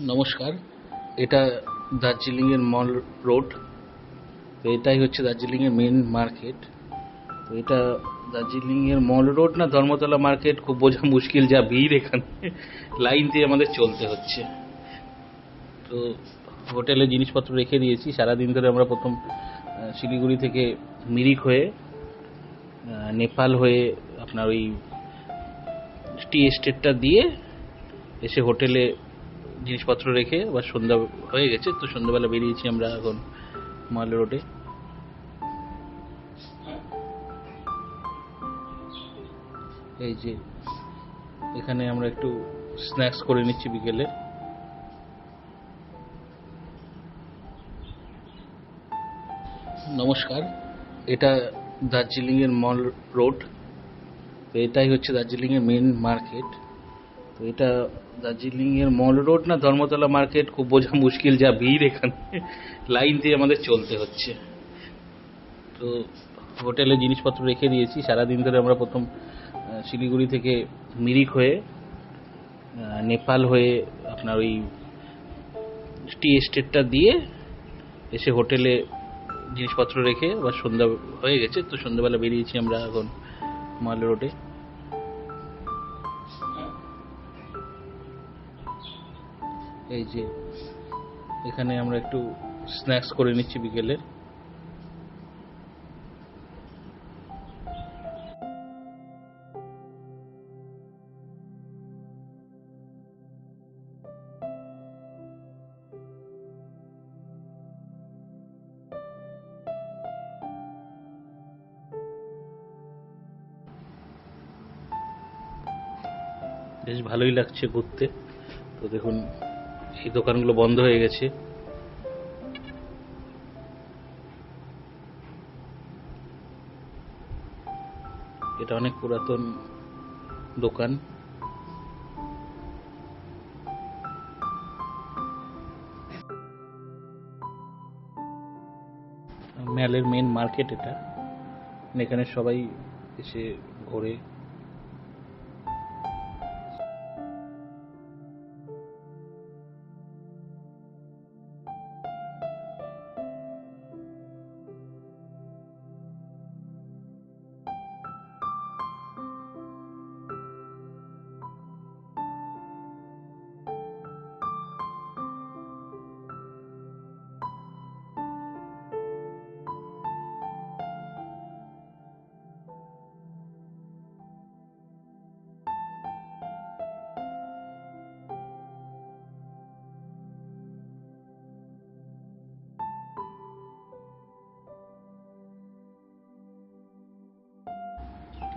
নমস্কার, এটা দার্জিলিংয়ের মল রোড, তো এটাই হচ্ছে দার্জিলিংয়ের মেন মার্কেট তো এটা দার্জিলিংয়ের মল রোড না, ধর্মতলা মার্কেট খুব বোঝা মুশকিল যা ভিড় এখানে। লাইন দিয়ে আমাদের চলতে হচ্ছে। তো হোটেলে জিনিসপত্র রেখে দিয়েছি। সারাদিন ধরে আমরা প্রথম শিলিগুড়ি থেকে মিরিক হয়ে নেপাল হয়ে আপনার ওই টি এস্টেটটা দিয়ে এসে হোটেলে জিনিসপত্র রেখে আবার সন্ধ্যা হয়ে গেছে, তো সন্ধ্যাবেলা বেরিয়েছি আমরা এখন মাল রোডে। এই যে, এখানে আমরা একটু স্ন্যাক্স করে নিচ্ছি বিকেলে। নমস্কার, এটা দার্জিলিংয়ের মল রোড। এটাই হচ্ছে দার্জিলিংয়ের মেন মার্কেট তো এটা দার্জিলিংয়ের মল রোড না, ধর্মতলা মার্কেট, খুব বোঝা মুশকিল যা ভিড় এখানে। লাইন দিয়ে আমাদের চলতে হচ্ছে। তো হোটেলে জিনিসপত্র রেখে দিয়েছি। সারাদিন ধরে আমরা প্রথম শিলিগুড়ি থেকে মিরিক হয়ে নেপাল হয়ে আপনার ওই টি এস্টেটটা দিয়ে এসে হোটেলে জিনিসপত্র রেখে আবার সন্ধ্যা হয়ে গেছে। তো সন্ধ্যাবেলা বেরিয়েছি আমরা এখন মাল রোডে। এই যে, এখানে আমরা একটু স্ন্যাক্স করে নিচ্ছি বিকেলে। বেশ ভালোই লাগছে ঘুরতে। তো দেখুন এই দোকানগুলো বন্ধ হয়ে গেছে। এটা অনেক পুরাতন দোকান। ম্যালের মেন মার্কেট এটা। এখানে সবাই এসে ঘোরে।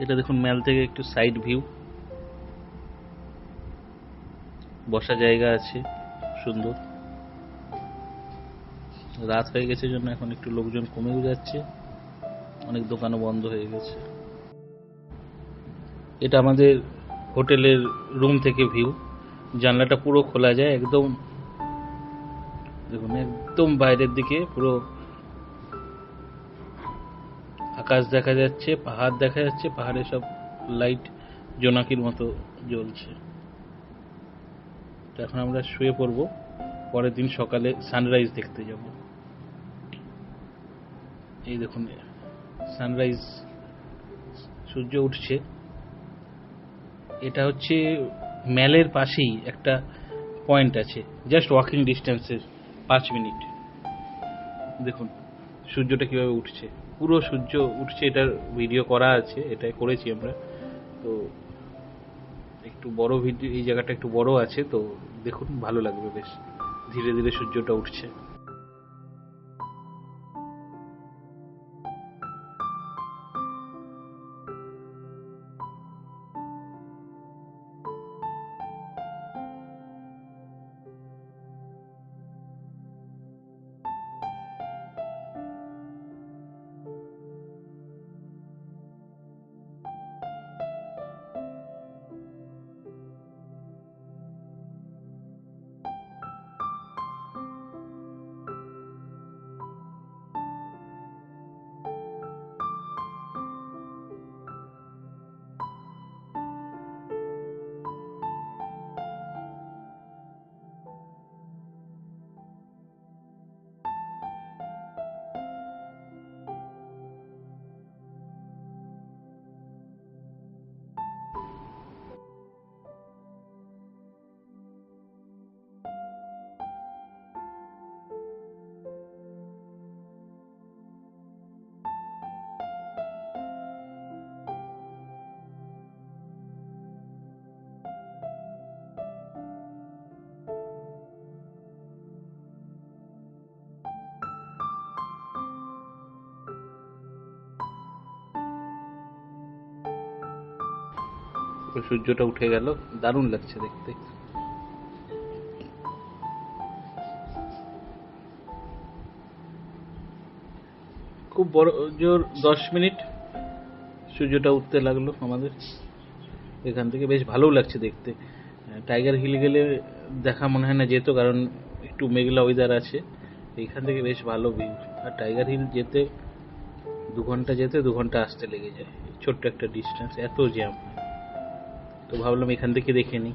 এটা দেখুন ম্যাল থেকে একটু সাইড ভিউ বসা জায়গা আছে, সুন্দর। রাত হয়ে গেছে জন্য এখন একটু লোকজন কমেও যাচ্ছে। অনেক দোকানও বন্ধ হয়ে গেছে। এটা আমাদের হোটেলের রুম থেকে ভিউ জানলাটা পুরো খোলা যায়, একদম দেখুন, একদম বাইরের দিকে পুরো আকাশ দেখা যাচ্ছে, পাহাড় দেখা যাচ্ছে, পাহাড়ে সব লাইট জোনাকির মতো জ্বলছে। তো এখন আমরা শুয়ে পড়ব, পরের দিন সকালে সানরাইজ দেখতে যাব। এই দেখুন সানরাইজ সূর্য উঠছে। এটা হচ্ছে ম্যালের পাশেই একটা পয়েন্ট আছে জাস্ট ওয়াকিং ডিস্টেন্সের পাঁচ মিনিট দেখুন, সূর্যটা কীভাবে উঠছে। পুরো সূর্য উঠছে, এটার ভিডিও করা আছে, এটাই করেছি আমরা। তো একটু বড় ভিডিও এই জায়গাটা একটু বড় আছে, তো দেখুন, ভালো লাগবে বেশ। ধীরে ধীরে সূর্যটা উঠছে। সূর্যটা উঠে গেল। দারুণ লাগছে দেখতে। খুব বড়, জোর দশ মিনিট সূর্যটা উঠতে লাগল আমাদের। এখান থেকে বেশ ভালোও লাগছে দেখতে। টাইগার হিল গেলে দেখা মনে হয় না যেত, কারণ একটু মেঘলা ওয়েদার আছে। এইখান থেকে বেশ ভালো ভিউ আর টাইগার হিল যেতে দু ঘণ্টা যেতে দু ঘণ্টা আসতে লেগে যায়। ছোট্ট একটা ডিস্টেন্স এত জ্যাম তো ভাবলাম এখান থেকে দেখে নিই।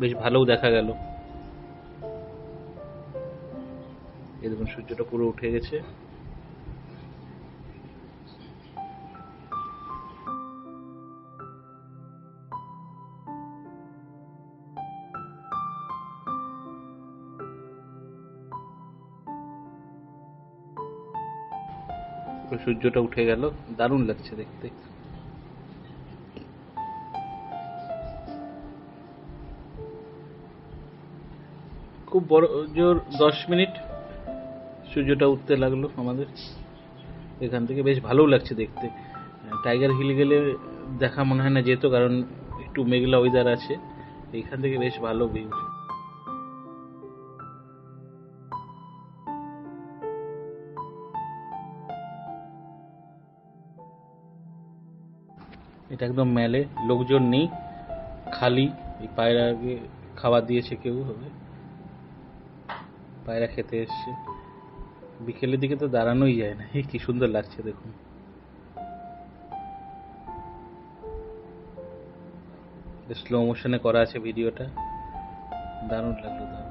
বেশ ভালোও দেখা গেল। এই দেখুন, সূর্যটা পুরো উঠে গেছে। সূর্যটা উঠে গেল। দারুণ লাগছে দেখতে। খুব বড় জোর দশ মিনিট সূর্যটা উঠতে লাগল আমাদের। এখান থেকে বেশ ভালোও লাগছে দেখতে। টাইগার হিল গেলে দেখা মনে হয় না যেত, কারণ একটু মেঘলা ওয়েদার আছে। এইখান থেকে বেশ ভালো ভিউ এটা একদম মেলে। লোকজন নেই, খালি। এই পায়রাকে খাবার দিয়েছে কেউ। হবে পায়রা খেতে এসছে। বিকেলের দিকে তো দাঁড়ানোই যায় না। কি সুন্দর লাগছে, দেখুন। স্লো মোশনে করা আছে ভিডিওটা। দারুণ লাগল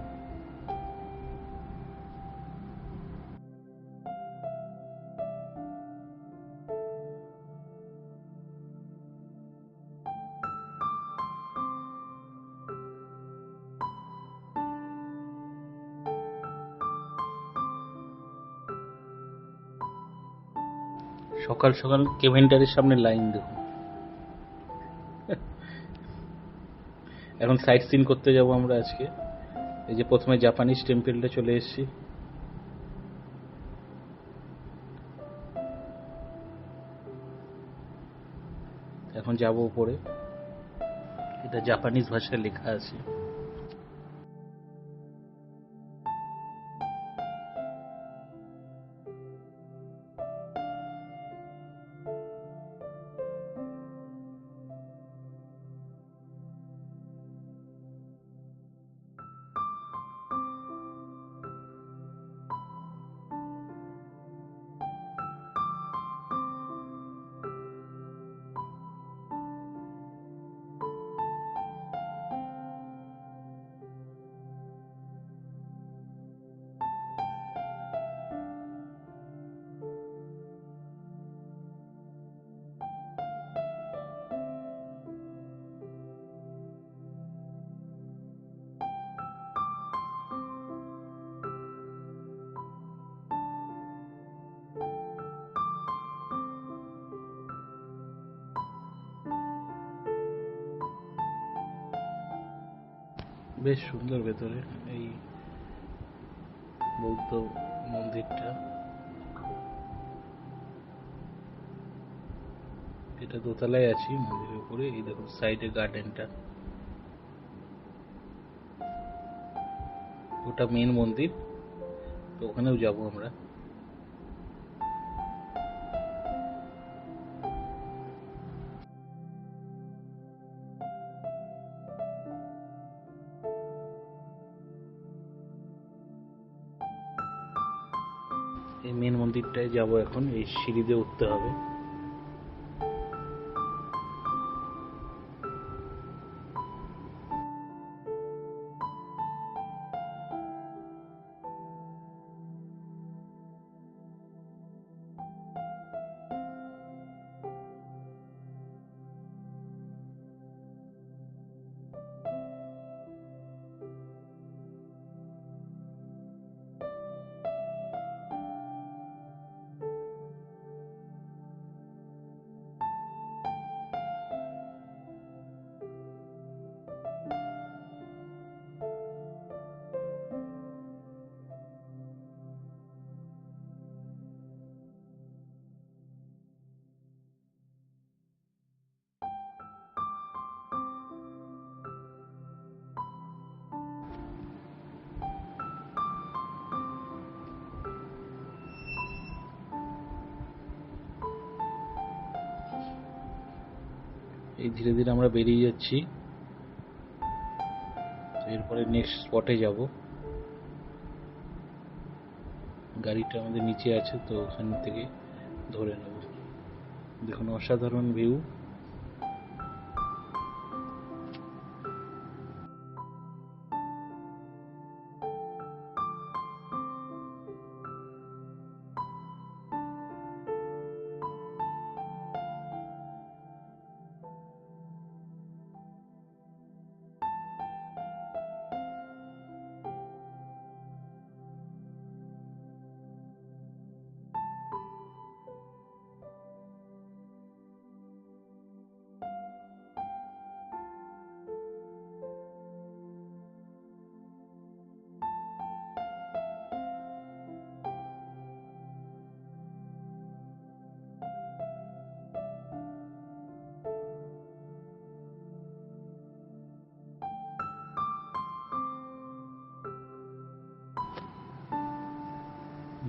সকাল সকাল কেভেন্টারের সামনে লাইন দেখুন এখন সাইট সিন করতে যাব আমরা আজকে। এই যে প্রথমে জাপানিজ টেম্পেলটা চলে এসেছি। এখন যাব উপরে। এটা জাপানিজ ভাষায় লেখা আছে। বেশ সুন্দর ভেতরে এই বৌদ্ধ মন্দিরটা। এটা দোতলায় আছি, মন্দিরের উপরে। এই দেখুন সাইডে গার্ডেনটা ওটা মেন মন্দির। তো ওখানেও যাব আমরা। মন্দিরটায় যাব এখন এই সিঁড়ি দিয়ে উঠতে হবে। এই ধীরে ধীরে আমরা বেরিয়ে যাচ্ছি। এরপরে নেক্সট স্পটে যাব। গাড়িটা আমাদের নিচে আছে, তো ওখান থেকে ধরে নেব। দেখুন, অসাধারণ ভিউ